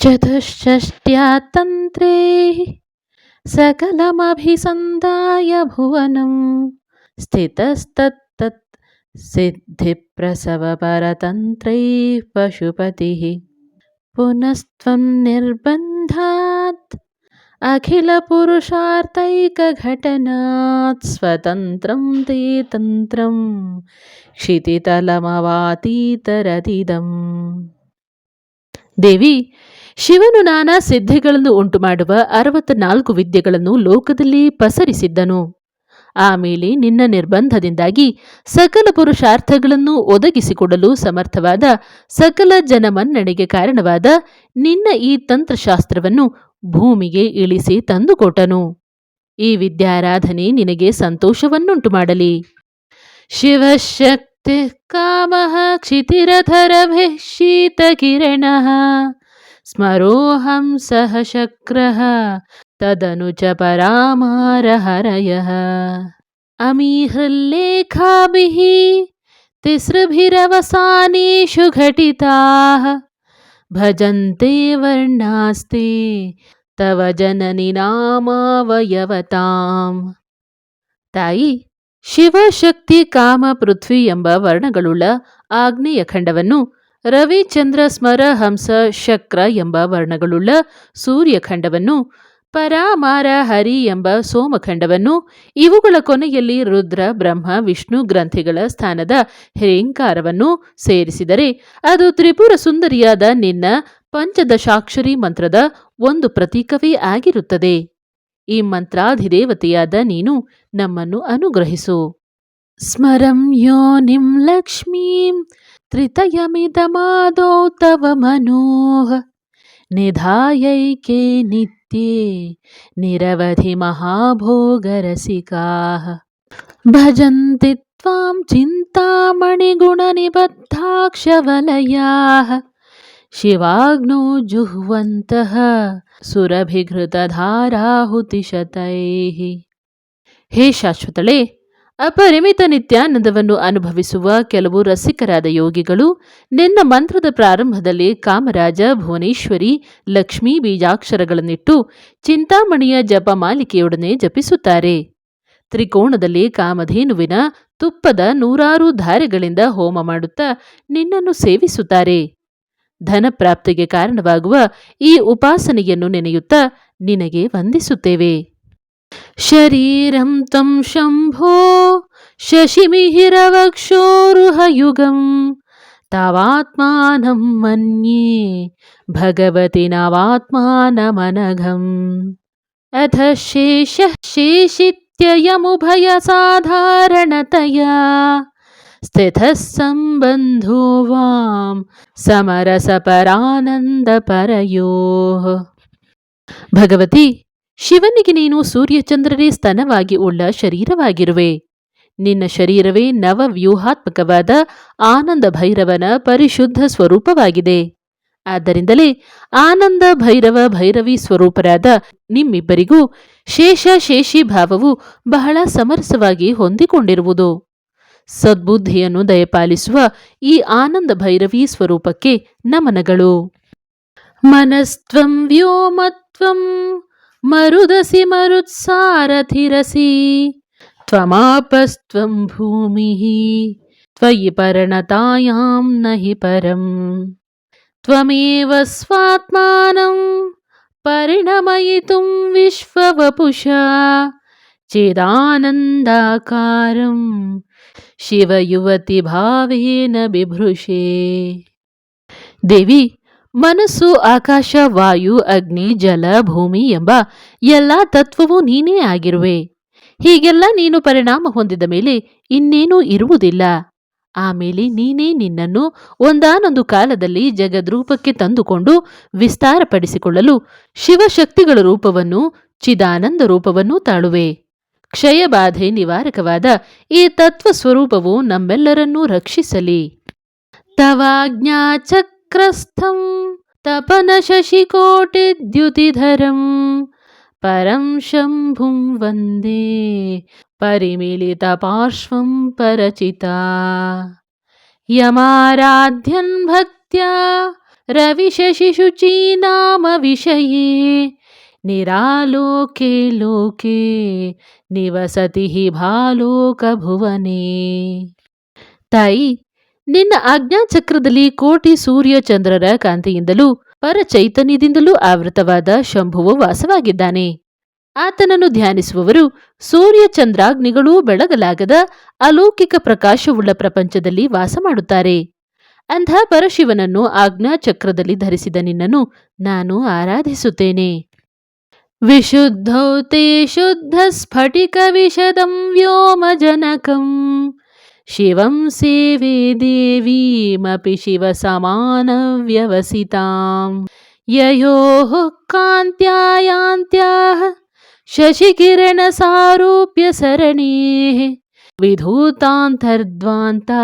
చతుష్ట్యా తంత్రే సకలమభిసందాయ భువనం స్థితస్తత్త సిద్ధిప్రసవపరతంత్రై పశుపతి పునస్త్వం నిర్బంధాత్ అఖిలపురుషార్థైకఘటనాత్ స్వతంత్రం తే తంత్రం క్షితితలమవాతీతరతిదం దేవి ಶಿವನು ನಾನಾ ಸಿದ್ಧಿಗಳನ್ನು ಉಂಟುಮಾಡುವ ಅರವತ್ನಾಲ್ಕು ವಿದ್ಯೆಗಳನ್ನು ಲೋಕದಲ್ಲಿ ಪಸರಿಸಿದ್ದನು. ಆಮೇಲೆ ನಿನ್ನ ನಿರ್ಬಂಧದಿಂದಾಗಿ ಸಕಲ ಪುರುಷಾರ್ಥಗಳನ್ನು ಒದಗಿಸಿಕೊಡಲು ಸಮರ್ಥವಾದ ಸಕಲ ಜನಮನ್ನಣೆಗೆ ಕಾರಣವಾದ ನಿನ್ನ ಈ ತಂತ್ರಶಾಸ್ತ್ರವನ್ನು ಭೂಮಿಗೆ ಇಳಿಸಿ ತಂದುಕೊಟ್ಟನು. ಈ ವಿದ್ಯಾರಾಧನೆ ನಿನಗೆ ಸಂತೋಷವನ್ನುಂಟು ಮಾಡಲಿ ಶಿವಶಕ್ತಿ ಕಾಮಃ ಶೀತ ಶೀತಕಿರಣಃ स्मरोऽहं सह शक्रः तदनु च परामारहरयः अमीहृल्लेखाभिः तिसृभिरवसानेषु घटिताः भजन्ते वर्णास्ते तव ಜನನಿ ನಾಮಾವಯವತಾಂ ತಾಯಿ ಶಿವಶಕ್ತಿ ಕಾಮ ಪೃಥ್ವಿ ಎಂಬ ವರ್ಣಗಳುಳ್ಳ ಆಗ್ನೇಯ ಖಂಡವನ್ನು ರವಿಚಂದ್ರ ಸ್ಮರ ಹಂಸ ಶಕ್ರ ಎಂಬ ವರ್ಣಗಳುಳ್ಳ ಸೂರ್ಯಖಂಡವನ್ನು, ಪರಾಮಾರ ಹರಿ ಎಂಬ ಸೋಮಖಂಡವನ್ನು, ಇವುಗಳ ಕೊನೆಯಲ್ಲಿ ರುದ್ರ, ಬ್ರಹ್ಮ, ವಿಷ್ಣು ಗ್ರಂಥಿಗಳ ಸ್ಥಾನದ ಹೇಂಕಾರವನ್ನು ಸೇರಿಸಿದರೆ ಅದು ತ್ರಿಪುರ ಸುಂದರಿಯಾದ ನಿನ್ನ ಪಂಚದಶಾಕ್ಷರಿ ಮಂತ್ರದ ಒಂದು ಪ್ರತೀಕವೇ ಆಗಿರುತ್ತದೆ. ಈ ಮಂತ್ರಾಧಿದೇವತೆಯಾದ ನೀನು ನಮ್ಮನ್ನು ಅನುಗ್ರಹಿಸು. ಸ್ಮರಂ ಯೋನಿಂ ಲಕ್ಷ್ಮೀಂ. त्रितयमिदमादौ तव मनोः निधायैके नित्ये निरवधिमहाभोगरसिकाः भजन्ति त्वां चिन्तामणिगुणनिबद्धाक्षवलयाः। शिवाग्नो जुह्वन्तः सुरभिघृतधाराहुतिशतैः। हे शाश्वतले! ಅಪರಿಮಿತ ನಿತ್ಯಾನಂದವನ್ನು ಅನುಭವಿಸುವ ಕೆಲವು ರಸಿಕರಾದ ಯೋಗಿಗಳು ನಿನ್ನ ಮಂತ್ರದ ಪ್ರಾರಂಭದಲ್ಲಿ ಕಾಮರಾಜ, ಭುವನೇಶ್ವರಿ, ಲಕ್ಷ್ಮೀ ಬೀಜಾಕ್ಷರಗಳನ್ನಿಟ್ಟು ಚಿಂತಾಮಣಿಯ ಜಪಮಾಲಿಕೆಯೊಡನೆ ಜಪಿಸುತ್ತಾರೆ. ತ್ರಿಕೋಣದಲ್ಲಿ ಕಾಮಧೇನುವಿನ ತುಪ್ಪದ ನೂರಾರು ಧಾರೆಗಳಿಂದ ಹೋಮ ಮಾಡುತ್ತಾ ನಿನ್ನನ್ನು ಸೇವಿಸುತ್ತಾರೆ. ಧನಪ್ರಾಪ್ತಿಗೆ ಕಾರಣವಾಗುವ ಈ ಉಪಾಸನೆಯನ್ನು ನೆನೆಯುತ್ತಾ ನಿನಗೆ ವಂದಿಸುತ್ತೇವೆ. शरीरं तं शम्भो शशिमिहिरवक्षोरुहयुगं तावात्मानम् मन्ये भगवति नवात्मानमनघम्। अथ शेषः शेषित्ययमुभयसाधारणतया स्थितः सम्बन्धो वां समरसपरानन्दपरयोः। भगवति ಶಿವನಿಗೆ ನೀನು ಸೂರ್ಯಚಂದ್ರರೇ ಸ್ತನವಾಗಿ ಉಳ್ಳ ಶರೀರವಾಗಿರುವೆ. ನಿನ್ನ ಶರೀರವೇ ನವವ್ಯೂಹಾತ್ಮಕವಾದ ಆನಂದ ಭೈರವನ ಪರಿಶುದ್ಧ ಸ್ವರೂಪವಾಗಿದೆ. ಆದ್ದರಿಂದಲೇ ಆನಂದ ಭೈರವ ಭೈರವಿ ಸ್ವರೂಪರಾದ ನಿಮ್ಮಿಬ್ಬರಿಗೂ ಶೇಷ ಶೇಷಿ ಭಾವವು ಬಹಳ ಸಮರಸವಾಗಿ ಹೊಂದಿಕೊಂಡಿರುವುದು. ಸದ್ಬುದ್ಧಿಯನ್ನು ದಯಪಾಲಿಸುವ ಈ ಆನಂದ ಭೈರವಿ ಸ್ವರೂಪಕ್ಕೆ ನಮನಗಳು. ಮನಸ್ತ್ವಂ ವ್ಯೋಮತ್ವಂ मरुदसि मरुत्सारथिरसि। त्वमापस्त्वं भूमिः त्वयि पर्णतायां न हि परम्। त्वमेव स्वात्मानं परिणमयितुं विश्ववपुषा चिदानन्दाकारं शिवयुवतिभावेन बिभृशे देवि ಮನಸ್ಸು, ಆಕಾಶ, ವಾಯು, ಅಗ್ನಿ, ಜಲ, ಭೂಮಿ ಎಂಬ ಎಲ್ಲ ತತ್ವವೂ ನೀನೇ ಆಗಿರುವೆ. ಹೀಗೆಲ್ಲ ನೀನು ಪರಿಣಾಮ ಹೊಂದಿದ ಮೇಲೆ ಇನ್ನೇನೂ ಇರುವುದಿಲ್ಲ. ಆಮೇಲೆ ನೀನೇ ನಿನ್ನನ್ನು ಒಂದಾನೊಂದು ಕಾಲದಲ್ಲಿ ಜಗದ್ರೂಪಕ್ಕೆ ತಂದುಕೊಂಡು ವಿಸ್ತಾರಪಡಿಸಿಕೊಳ್ಳಲು ಶಿವಶಕ್ತಿಗಳ ರೂಪವನ್ನು ಚಿದಾನಂದ ರೂಪವನ್ನು ತಾಳುವೆ. ಕ್ಷಯಬಾಧೆ ನಿವಾರಕವಾದ ಈ ತತ್ವ ಸ್ವರೂಪವು ನಮ್ಮೆಲ್ಲರನ್ನೂ ರಕ್ಷಿಸಲಿ. ತವಾಜ್ಞಾಚಕ್ರಸ್ಥಂ प्रक्रस्थं तपनशशिकोटिद्युतिधरं परं शम्भुं वंदे परिमिलितपार्श्वं परचिता। यमाराध्यन् भक्त्या रविशशिशुचीनामविषये निरालोके लोके निवसति हि भालोकभुवने। तयि ನಿನ್ನ ಆಜ್ಞಾಚಕ್ರದಲ್ಲಿ ಕೋಟಿ ಸೂರ್ಯ ಚಂದ್ರರ ಕಾಂತಿಯಿಂದಲೂ ಪರಚೈತನ್ಯದಿಂದಲೂ ಆವೃತವಾದ ಶಂಭುವು ವಾಸವಾಗಿದ್ದಾನೆ. ಆತನನ್ನು ಧ್ಯಾನಿಸುವವರು ಸೂರ್ಯ ಚಂದ್ರಾಗ್ನಿಗಳೂ ಬೆಳಗಲಾಗದ ಅಲೌಕಿಕ ಪ್ರಕಾಶವುಳ್ಳ ಪ್ರಪಂಚದಲ್ಲಿ ವಾಸ ಮಾಡುತ್ತಾರೆ ಅಂಧ ಪರಶಿವನನ್ನು ಆಜ್ಞಾಚಕ್ರದಲ್ಲಿ ಧರಿಸಿದ ನಿನ್ನನ್ನು ನಾನು ಆರಾಧಿಸುತ್ತೇನೆ. ವಿಶುದ್ಧೌತೆ ಶುದ್ಧ ಸ್ಫಟಿಕ ವಿಶದಂ ವ್ಯೋಮಜನಕಂ. शिवं सेवे देवीमपि शिवसमानव्यवसितां ययोः कान्त्यायान्त्याः शशिकिरणसारूप्य सरणेः विधूतान्तर्ध्वान्ता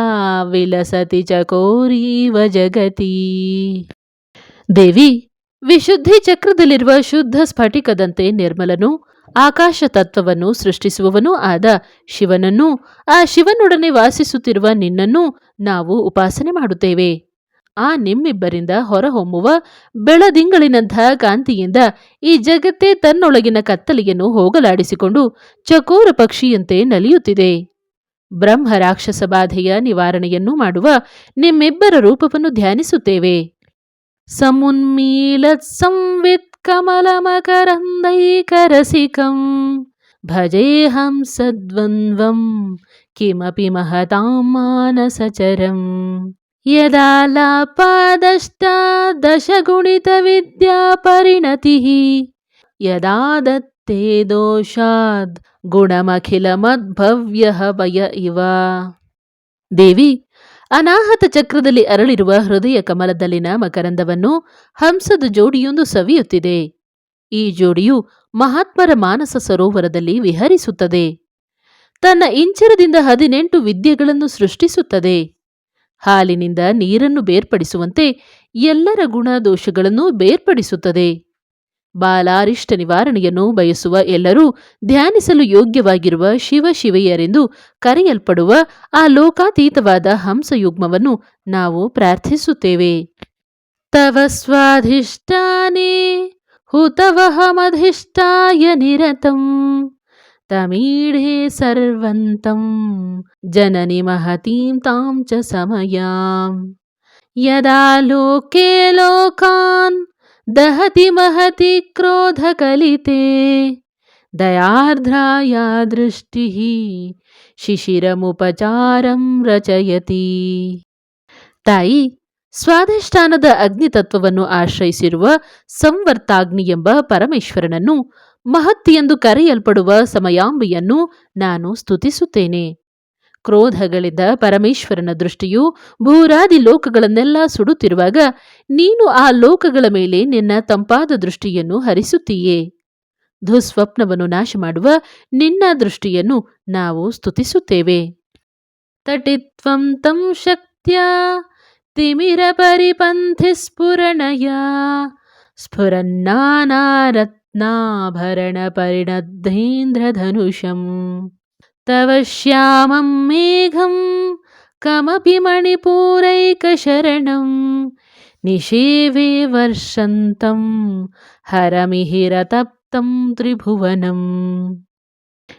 विलसति चकोरीव जगति देवी ವಿಶುದ್ಧಿ ಚಕ್ರದಲ್ಲಿರುವ ಶುದ್ಧ ಸ್ಫಟಿಕದಂತೆ ನಿರ್ಮಲನು ಆಕಾಶ ತತ್ವವನ್ನು ಸೃಷ್ಟಿಸುವವನೂ ಆದ ಶಿವನನ್ನು. ಆ ಶಿವನೊಡನೆ ವಾಸಿಸುತ್ತಿರುವ ನಿನ್ನನ್ನು ನಾವು ಉಪಾಸನೆ ಮಾಡುತ್ತೇವೆ. ಆ ನಿಮ್ಮಿಬ್ಬರಿಂದ ಹೊರಹೊಮ್ಮುವ ಬೆಳದಿಂಗಳಿನಂಥ ಕಾಂತಿಯಿಂದ ಈ ಜಗತ್ತೇ ತನ್ನೊಳಗಿನ ಕತ್ತಲೆಯನ್ನು ಹೋಗಲಾಡಿಸಿಕೊಂಡು ಚಕೋರ ಪಕ್ಷಿಯಂತೆ ನಲಿಯುತ್ತಿದೆ. ಬ್ರಹ್ಮ ರಾಕ್ಷಸ ಬಾಧೆಯ ನಿವಾರಣೆಯನ್ನು ಮಾಡುವ ನಿಮ್ಮಿಬ್ಬರ ರೂಪವನ್ನು ಧ್ಯಾನಿಸುತ್ತೇವೆ. समुन्मीलत्संवित्कमलमकरन्दैकरसिकं भजेऽहं सद्वन्द्वं किमपि महतां मानसचरम् यदा लापादष्टादशगुणितविद्यापरिणतिः यदा दत्ते दोषाद् गुणमखिलमद्भव्यः वय इव देवी ಅನಾಹತ ಚಕ್ರದಲ್ಲಿ ಅರಳಿರುವ ಹೃದಯ ಕಮಲದಲ್ಲಿನ ಮಕರಂದವನ್ನು ಹಂಸದ ಜೋಡಿಯೊಂದು ಸವಿಯುತ್ತಿದೆ. ಈ ಜೋಡಿಯು ಮಹಾತ್ಮರ ಮಾನಸ ಸರೋವರದಲ್ಲಿ ವಿಹರಿಸುತ್ತದೆ. ತನ್ನ ಇಂಚರದಿಂದ ಹದಿನೆಂಟು ವಿದ್ಯೆಗಳನ್ನು ಸೃಷ್ಟಿಸುತ್ತದೆ. ಹಾಲಿನಿಂದ ನೀರನ್ನು ಬೇರ್ಪಡಿಸುವಂತೆ ಎಲ್ಲರ ಗುಣ ದೋಷಗಳನ್ನು ಬೇರ್ಪಡಿಸುತ್ತದೆ. ಬಾಲಾರಿಷ್ಟ ನಿವಾರಣೆಯನ್ನು ಬಯಸುವ ಎಲ್ಲರೂ ಧ್ಯಾನಿಸಲು ಯೋಗ್ಯವಾಗಿರುವ ಶಿವ ಶಿವೆಯರೆಂದು ಕರೆಯಲ್ಪಡುವ ಆ ಲೋಕಾತೀತವಾದ ಹಂಸಯುಗ್ಮವನ್ನು ನಾವು ಪ್ರಾರ್ಥಿಸುತ್ತೇವೆ. ತವ ಸ್ವಾಧಿಷ್ಠಾನೇ ಹುತವಹಮಧಿಷ್ಠಾಯ ನಿರತಂ. ತಮೀಢೆ ಸರ್ವಂತಂ. ಜನನಿ ಮಹತೀಂ ತಾಂ ಚ ಸಮಯಾಂ. ಯದಾ ಲೋಕೇ ಲೋಕಾನ್ ದಹತಿ ಮಹತಿ ಕ್ರೋಧ ಕಲಿತೆ. ದಯಾರ್ಧ್ರಾಯ ದೃಷ್ಟಿ ಶಿಶಿರಮುಪಚಾರಂ ರಚಯತಿ. ತಾಯಿ, ಸ್ವಾಧಿಷ್ಠಾನದ ಅಗ್ನಿ ತತ್ವವನ್ನು ಆಶ್ರಯಿಸಿರುವ ಸಂವರ್ತಾಗ್ನಿ ಎಂಬ ಪರಮೇಶ್ವರನನ್ನು ಮಹತ್ತಿಯೆಂದು ಕರೆಯಲ್ಪಡುವ ಸಮಯಾಂಬಿಯನ್ನು ನಾನು ಸ್ತುತಿಸುತ್ತೇನೆ. ಕ್ರೋಧಗಳಿಂದ ಪರಮೇಶ್ವರನ ದೃಷ್ಟಿಯು ಭೂರಾದಿ ಲೋಕಗಳನ್ನೆಲ್ಲ ಸುಡುತ್ತಿರುವಾಗ ನೀನು ಆ ಲೋಕಗಳ ಮೇಲೆ ನಿನ್ನ ತಂಪಾದ ದೃಷ್ಟಿಯನ್ನು ಹರಿಸುತ್ತೀಯೇ. ದುಸ್ವಪ್ನವನ್ನು ನಾಶ ಮಾಡುವ ನಿನ್ನ ದೃಷ್ಟಿಯನ್ನು ನಾವು ಸ್ತುತಿಸುತ್ತೇವೆ. ತಟಿತ್ವಂ ತಂ ಶಕ್ತ್ಯ ತಿಮಿರ ಪರಿಪಂಥಿ ಸ್ಫುರಣಯ ಸ್ಫುರನ್ನಾನಾರತ್ನಾಭರಣ ಪರಿಣದ್ಧೇಂದ್ರಧನುಷಂ तव श्यामं मेघं कमपि मणिपूरैकशरणं निषेवे वर्षन्तं ಹರಮಿಹಿರತಪ್ತಂ ತ್ರಿಭುವನಂ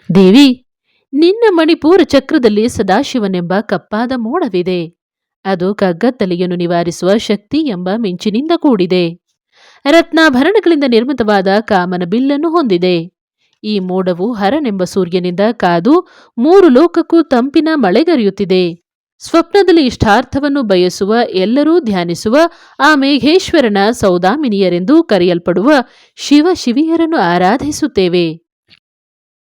ದೇವಿ ನಿನ್ನ ಮಣಿಪೂರ ಚಕ್ರದಲ್ಲಿ ಸದಾಶಿವನೆಂಬ ಕಪ್ಪಾದ ಮೋಡವಿದೆ ಅದು ಕಗ್ಗತ್ತಲೆಯನ್ನು ನಿವಾರಿಸುವ ಶಕ್ತಿ ಎಂಬ ಮಿಂಚಿನಿಂದ ಕೂಡಿದೆ ರತ್ನಾಭರಣಗಳಿಂದ ನಿರ್ಮಿತವಾದ ಕಾಮನ ಬಿಲ್ಲನ್ನು ಹೊಂದಿದೆ ಈ ಮೋಡವು ಹರನೆಂಬ ಸೂರ್ಯನಿಂದ ಕಾದು ಮೂರು ಲೋಕಕ್ಕೂ ತಂಪಿನ ಮಳೆಗರಿಯುತ್ತಿದೆ. ಸ್ವಪ್ನದಲ್ಲಿ ಇಷ್ಟಾರ್ಥವನ್ನು ಬಯಸುವ ಎಲ್ಲರೂ ಧ್ಯಾನಿಸುವ ಆ ಮೇಘೇಶ್ವರನ ಸೌದಾಮಿನಿಯರೆಂದು ಕರೆಯಲ್ಪಡುವ ಶಿವ ಶಿವಿಯರನ್ನು ಆರಾಧಿಸುತ್ತೇವೆ.